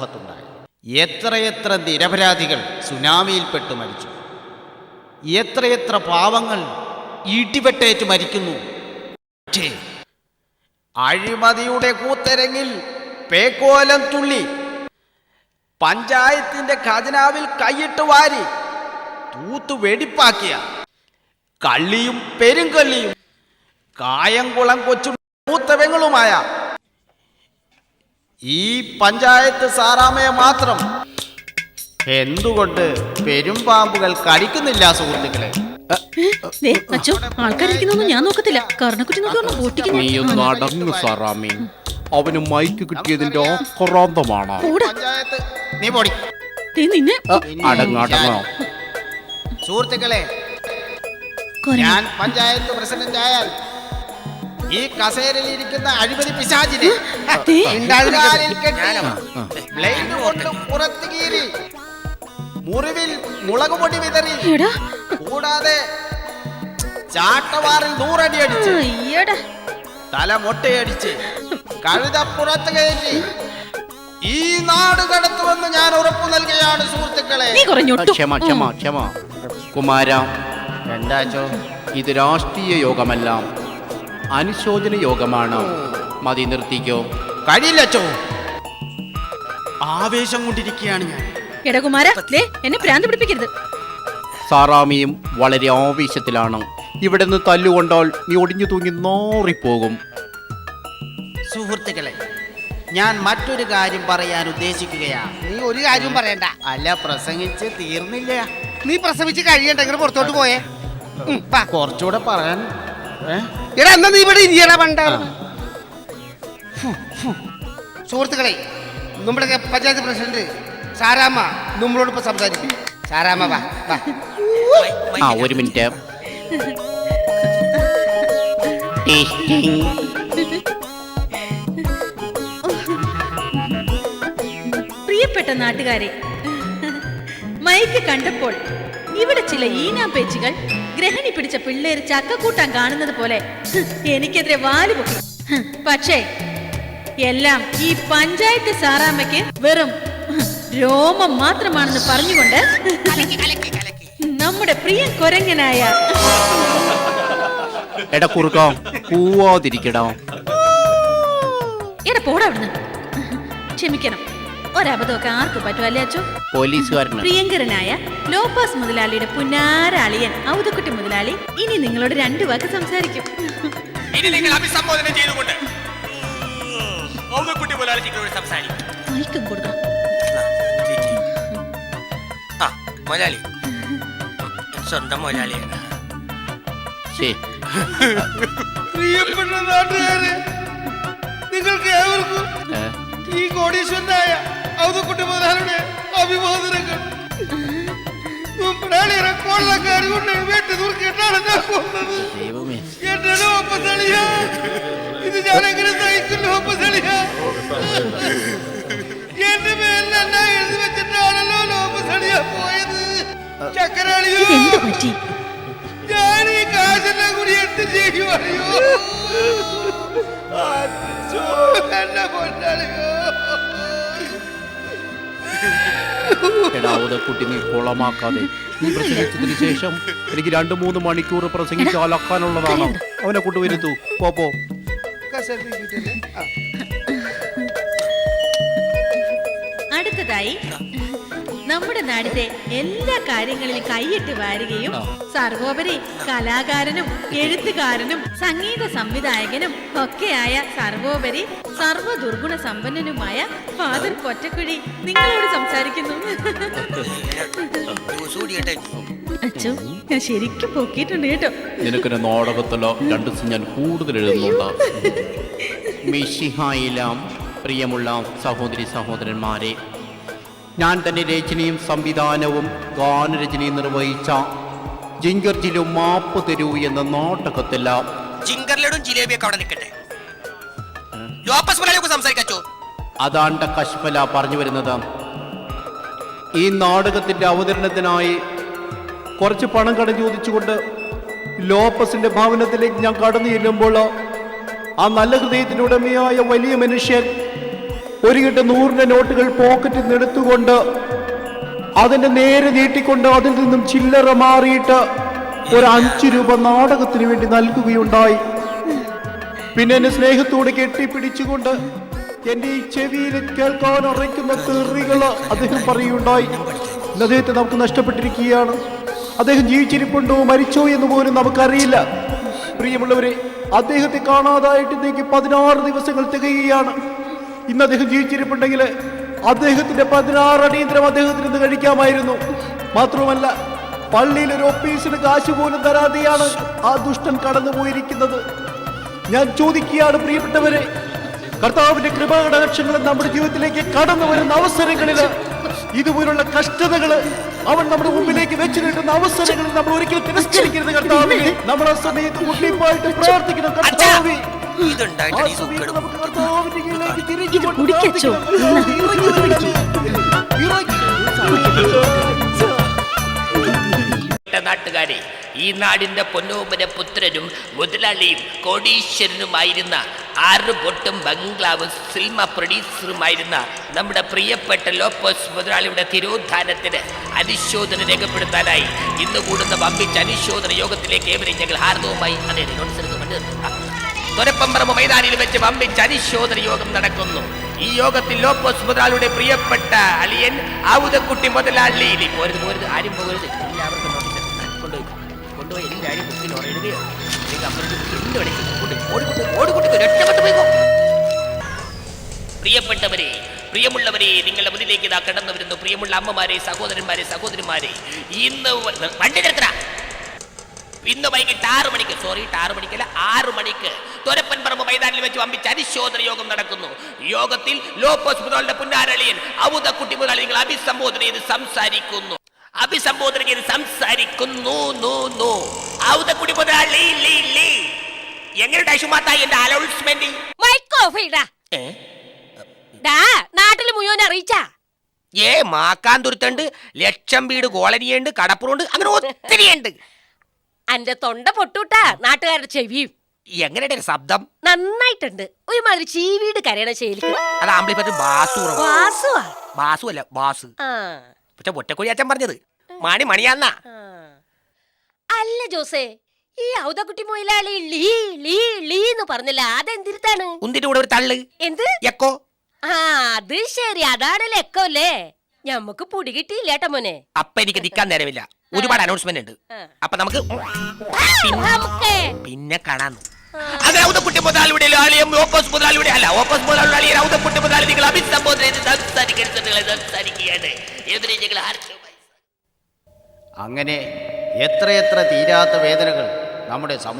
സമൂഹത്തുണ്ടായി. എത്രയെത്ര നിരപരാധികൾ സുനാമിയിൽപ്പെട്ട് മരിച്ചു. എത്രയെത്ര പാവങ്ങൾ ഈട്ടിവെട്ടേറ്റ് മരിക്കുന്നു. അഴിമതിയുടെ കൂത്തരങ്ങിൽ പേക്കോലം തുള്ളി പഞ്ചായത്തിന്റെ ഖജനാവിൽ കൈയിട്ട് വാരി തൂത്തു വെടിപ്പാക്കിയ കള്ളിയും പെരുങ്കള്ളിയും കായംകുളം കൊച്ചു മൂത്തവങ്ങളുമായ ഈ പഞ്ചായത്ത് സാറാമയെ മാത്രം. എന്തുകൊണ്ട് പെരുമ്പാമ്പുകൾ കടിക്കുന്നില്ല സുഹൃത്തുക്കളെ? ആൾക്കാരിരിക്കുന്നൊന്നും ഞാൻ നോക്കത്തില്ല. കർണക്കുറ്റി നോക്കി ഒന്ന് നീ നീയൊന്ന് അടങ്ങു സാറാമി. അവന് മൈക്ക് കിട്ടിയതിന്റെ ആക്രാന്തമാണ്. നീ പൊടി. ദേ നിന്നെ. സുഹൃത്തുക്കളെ ഞാൻ പഞ്ചായത്ത് പ്രസിഡന്റ് ആയാൽ ഈ കസേരയിലിരിക്കുന്ന അഴിമതി പിശാചിന് ദേ, കാലിൽ കെട്ടി ബ്ലേഡ് കൊണ്ട് പുറത്ത് കീറി. മുറിവിൽ മുളക് പൊടി വിതറി കൂടാതെ ചാട്ടവാറിൽ നൂറടി അടിച്ച്. തല മൊട്ടയടിച്ച്. കഴുത പുറത്ത് കയറ്റി. ഈ നാട് കടത്തുമെന്ന് ഞാൻ ഉറപ്പു നൽകുകയാണ് സുഹൃത്തുക്കളെ. ക്ഷമ ക്ഷമ ക്ഷമ. കുമാര എന്താച്ചോ ഇത് രാഷ്ട്രീയ യോഗമല്ല. അനുശോചന യോഗമാണ്. മതി നിർത്തിക്കോ. കഴിയില്ലച്ചോ ആവേശം കൊണ്ടിരിക്കുകയാണ് ഞാൻ. എന്നെ പ്രാന്ത് പിടിപ്പിക്കരുത്. സാറാമിയും വളരെ ആവേശത്തിലാണ്. ഇവിടെ നിന്ന് തല്ലുകൊണ്ടാൽ നീ ഒടിഞ്ഞു തൂങ്ങി നോറിപ്പോകും. സുഹൃത്തുക്കളെ ഞാൻ മറ്റൊരു കാര്യം പറയാൻ ഉദ്ദേശിക്കുകയാണ് നീ ഒരു കാര്യവും പറയണ്ട. അല്ല പ്രസംഗിച്ച് തീർന്നില്ല. നീ പ്രസംഗിച്ച് കഴിയണ്ടെങ്കിൽ പുറത്തോട്ട് പോയേ. വാ. കുറച്ചുകൂടെ പറയാൻ? എടാ എന്നാ നീ ഇവിടെ ഇരിയണ പണ്ട. സുഹൃത്തുക്കളെ നമ്മുടെ പഞ്ചായത്ത് പ്രസിഡന്റ് സാരാമ്മ നമ്മളോട് ഇപ്പൊ സംസാരിക്കും. സാരാമ്മ വാ വാ. ആ ഒരു മിനിറ്റ്. ടേസ്റ്റിംഗ്. പ്രിയപ്പെട്ട നാട്ടുകാരെ മൈക്ക് കണ്ടപ്പോൾ ഇവിടെ ചില ഈനാ പേച്ചുകൾ ഗ്രഹണി പിടിച്ച പിള്ളേര് ചക്കക്കൂട്ടാൻ കാണുന്നത് പോലെ. എനിക്കെതിരെ വാൽ പൊക്കി. പക്ഷേ എല്ലാം ഈ പഞ്ചായത്ത് സാറാമ്മയ്ക്ക് വെറും രോമം മാത്രമാണെന്ന് പറഞ്ഞുകൊണ്ട് നമ്മുടെ പ്രിയ കൊരങ്ങനായ എടാ കുറുക്ക എടാ പോടാ ക്ഷമിക്കണം. ഒരബദ്ധമൊക്കെ ആർക്കും പറ്റുമല്ലേ അച്ചോ പോലീസുകാരൻ പ്രിയങ്കരനായ ലോപാസ് മുതലാളിയുടെ പുന്നാരാളിയൻ ഔതക്കുട്ടി മുതലാളി ഇനി നിങ്ങളോട് രണ്ടു വാക്ക് സംസാരിക്കും. ഇനി നിങ്ങൾ അഭിസംബോധന ചെയ്തുകൊണ്ട് ഔതക്കുട്ടി മുതലാളിയോട് സംസാരിക്കും. മൈക്കും കൊടുക്കാം. ആ മുതലാളി. സ്വന്തം മുതലാളിയാണ് ശരി. പ്രിയപ്പെട്ട നാട്ടുകാരെ നിങ്ങൾക്ക് ഏവർക്കും? ഈ കോടീശ്വരനായ ഔതക്കുട്ടി മുതലാളിയുടെ അഭിവാദനങ്ങൾ മുമ്പനാളിയെ കൊള്ളക്കാരി കൊണ്ട് വെട്ടി നുറുക്കിയിട്ടാണ് ഞാൻ കൊന്നത് ദൈവമേ എന്റെ ലോപ്പസളിയ ഇത് ഞാൻ എങ്ങനെ സഹിക്കും ലോപ്പസളിയ എന്റെ പേരിലെല്ലാം എഴുതി വെച്ചിട്ടാണല്ലോ ലോപ്പസളിയ പോയത് ചക്കരാളിയോ ഇതെന്ത് പറ്റി ഞാൻ ഈ കാശെല്ലാം കൂടി എന്ത് ചെയ്യും അറിയോ അച്ചോ, എന്റെ പൊന്നാളിയോ എടാ കുട്ടി നീ കുളമാക്കാതെ. നീ പ്രസംഗിച്ചതിന് ശേഷം എനിക്ക് രണ്ടു മൂന്ന് മണിക്കൂർ പ്രസംഗിച്ച് അലക്കാനുള്ളതാണ്. അവനെ കൊണ്ടുവരുത്തു. പോ നമ്മുടെ നാടിന്റെ എല്ലാ കാര്യങ്ങളിലും കൈയിട്ട് വാരുകയും സർവോപരി കലാകാരനും എഴുത്തുകാരനും സംഗീത സംവിധായകനും ഒക്കെയായ സർവോപരി സർവ ദുർഗുണ സമ്പന്നനുമായ ഫാദർ പൊറ്റക്കുഴി നിങ്ങളോട് സംസാരിക്കുന്നു. അച്ഛോ ഞാൻ ശരിക്കും പൊക്കിയിട്ടുണ്ട് കേട്ടോ. നിനക്കൊരു നാടകത്തിലോ രണ്ടു ഞാൻ കൂടുതൽ എഴുതുന്നുണ്ട്. മിഷിഹായിലാം പ്രിയമുള്ള സഹോദരി സഹോദരന്മാരെ ഞാൻ തന്നെ രചനയും സംവിധാനവും ഗാനരചനയും നിർവഹിച്ച ജിങ്കർജിലും മാപ്പ് തരൂ എന്ന നാട്ടകത്തില്ല ജിങ്കർലടും ജിലേബിയൊക്കെ അവിടെ നിൽക്കട്ടെ. ലോപ്പസ് മുതലാളിയൊക്കെ സംസാരിക്കച്ചോ അതാണ്ട കശ്മല പറഞ്ഞു വരുന്നത്. ഈ നാടകത്തിന്റെ അവതരണത്തിനായി കുറച്ച് പണം കടം ചോദിച്ചുകൊണ്ട് ലോപ്പസിന്റെ ഭവനത്തിലേക്ക് ഞാൻ കടന്നു ചെല്ലുമ്പോൾ ആ നല്ല ഹൃദയത്തിനുടമയായ വലിയ മനുഷ്യൻ ഒരു കിട്ട് നൂറിന്റെ നോട്ടുകൾ പോക്കറ്റിൽ നിന്ന് എടുത്തുകൊണ്ട് അതിന്റെ നേരെ നീട്ടിക്കൊണ്ട് അതിൽ നിന്നും ചില്ലറ മാറിയിട്ട് ഒരു അഞ്ചു രൂപ നാടകത്തിന് വേണ്ടി നൽകുകയുണ്ടായി. പിന്നെ എന്നെ സ്നേഹത്തോട് കെട്ടിപ്പിടിച്ചുകൊണ്ട് എന്റെ ഈ ചെവിയിൽ കേൾക്കാൻ ഉറയ്ക്കുന്ന തെറികൾ അദ്ദേഹം പറയുണ്ടായി ഇന്ന് അദ്ദേഹത്തെ നമുക്ക് നഷ്ടപ്പെട്ടിരിക്കുകയാണ്. അദ്ദേഹം ജീവിച്ചിരിപ്പുണ്ടോ മരിച്ചോ എന്ന് പോലും നമുക്കറിയില്ല. പ്രിയമുള്ളവരെ അദ്ദേഹത്തെ കാണാതായിട്ട് ഇന്നേക്ക് പതിനാറ് ദിവസങ്ങൾ തികയുകയാണ്. ഇന്ന് അദ്ദേഹം ജീവിച്ചിരിപ്പുണ്ടെങ്കിൽ അദ്ദേഹത്തിന്റെ പതിനാറ് അടിയന്തരം അദ്ദേഹത്തിന് ഇന്ന് കഴിക്കാമായിരുന്നു. മാത്രമല്ല പള്ളിയിൽ ഒരു ഓഫീസിന് കാശ് പോലും തരാതെയാണ് ആ ദുഷ്ടൻ കടന്നു പോയിരിക്കുന്നത് ഞാൻ ചോദിക്കുകയാണ് പ്രിയപ്പെട്ടവരെ കർത്താവിന്റെ കൃപാകടാക്ഷങ്ങൾ നമ്മുടെ ജീവിതത്തിലേക്ക് കടന്നു വരുന്ന അവസരങ്ങളിൽ ഇതുപോലുള്ള കഷ്ടതകൾ അവൻ നമ്മുടെ മുമ്പിലേക്ക് വെച്ച് നീട്ടുന്ന അവസരങ്ങളിൽ നമ്മൾ ഒരിക്കലും തിരസ്കരിക്കരുത് കർത്താവിനെ നമ്മൾ ആ സമയത്ത് മുട്ടിപ്പായിട്ട് പ്രാർത്ഥിക്കണം കർത്താവേ. ഈ കുടിക്കച്ചോ. നാട്ടുകാരെ ഈ നാടിന്റെ പൊന്നോപര പുത്രനും മുതലാളിയും കോടീശ്വരനുമായിരുന്ന ആറ് പൊട്ടും ബംഗ്ലാവ് സിനിമ പ്രൊഡ്യൂസറുമായിരുന്ന നമ്മുടെ പ്രിയപ്പെട്ട ലോപ്പോസ് മുതലാളിയുടെ തിരോധാനത്തിന് അനുശോചന രേഖപ്പെടുത്താനായി ഇന്ന് കൂടുന്ന വമ്പിച്ച അനുശോചന യോഗത്തിലേക്ക് ഏവരെയും ഞങ്ങൾ ഹാർദവുമായി അതെ. തുരപ്പമ്പറമ്പ് മൈതാനിയിൽ വെച്ച് പമ്പിച്ച് അനുശോധന യോഗം നടക്കുന്നു. ഈ യോഗത്തിൽ ലോപ്പോസ് മുതലാളിയുടെ പ്രിയപ്പെട്ട അളിയൻ ആവുതക്കുട്ടി മുതലാളി. പോരുത് പോരുത്. ആരും പോകരുത്. എല്ലാവർക്കും. കൊണ്ടുപോയി. കൊണ്ടുപോയി എല്ലാവരും ബുക്കിൽ പോയിക്കോ പ്രിയപ്പെട്ടവരെ പ്രിയമുള്ളവരെ നിങ്ങളുടെ മുന്നിലേക്ക് ഇതാ കടന്നു വരുന്നു. പ്രിയമുള്ള അമ്മമാരെ സഹോദരന്മാരെ സഹോദരിമാരെ ഇന്ന് വണ്ടി നിർത്തണ ഇന്ന് വൈകിട്ട് ആറ് മണിക്ക് സോറി ആറ് മണിക്കല്ല ആറ് മണിക്ക് തൊരപ്പൻ പറമ്പ് മൈതാനിൽ വെച്ച് വമ്പിച്ച അനുശോധന യോഗം നടക്കുന്നു. യോഗത്തിൽ ലോപ്പോസ് മുതലുടെ പുന്നാരളിയൻ ഔദക്കുട്ടി കുട്ടി മുതലാളികൾ അഭിസംബോധന ചെയ്ത് സംസാരിക്കുന്നു. അഭിസംബോധന ചെയ്ത് സംസാരിക്കുന്നു ഔദക്കുട്ടി മുതലാളി ലീ, ലീ. എങ്ങനെ ഷുമാത്തായി എന്റെ അനൗൺസ്മെന്റ്? നാട്ടിൽ മുഴുവൻ അറിയിച്ചാ? ഏ മാക്കാൻ തുരുത്തുണ്ട് ലക്ഷം വീട് കോളനിയുണ്ട് കടപ്പുറുണ്ട് അങ്ങനെ ഒത്തിരി ഉണ്ട് അന്റെ തൊണ്ട പൊട്ടൂട്ടാ നാട്ടുകാരുടെ ചെവിയും. എങ്ങനെയുടെ ഒരു ശബ്ദം? നന്നായിട്ടുണ്ട്. ഒരുമാതിരി ചീവീട് കരയണ ശൈലിക്ക്. അത് ആംപ്ലിഫയർ ബാസു. വാസുവാ ബാസു അല്ല ബാസ്. ആ, പക്ഷെ ഒറ്റക്കൊഴി അച്ഛൻ പറഞ്ഞത്. മാണി മണിയാന്നാ. ആ. അല്ല ജോസേ ഈ ഔതക്കുട്ടി മൊയിലാളി ലീ ലീ ലീ എന്ന് പറഞ്ഞില്ല അതെന്തിരുത്താണ്? ഉന്തിന്റെ കൂടെ ഒരു തള്ള്. എന്ത്? എക്കോ? ആ അത് ശരി അതാണ് ലെക്കോല്ലേ ഞമ്മക്ക് പുടി കിട്ടിയില്ലേട്ടാ മോനെ. അപ്പ എനിക്ക് നിക്കാൻ നേരമില്ല. ഒരുപാട് അനൗൺസ്മെന്റ് ഉണ്ട്. അപ്പൊ നമുക്ക് പിന്നെ കാണാൻ അത് രൗതക്കുട്ടി മുതലാളിയുടെ ലാളിയും ഓക്കോസ് മുതലാളിയുടെ അല്ല ഓപ്പോസ് മുതലാളിയുടെ ആലയം ഔതക്കുട്ടി മുതലാളി നിങ്ങൾ അഭിസംബോധന ചെയ്ത് സംസാരിക്കരുത് സംസാരിക്കുകയാണ്. ഏതിനെ ഞങ്ങൾ ആർക്കും അങ്ങനെ എത്രയെത്ര തീരാത്ത വേദനകൾ നമ്മുടെ സമൂഹ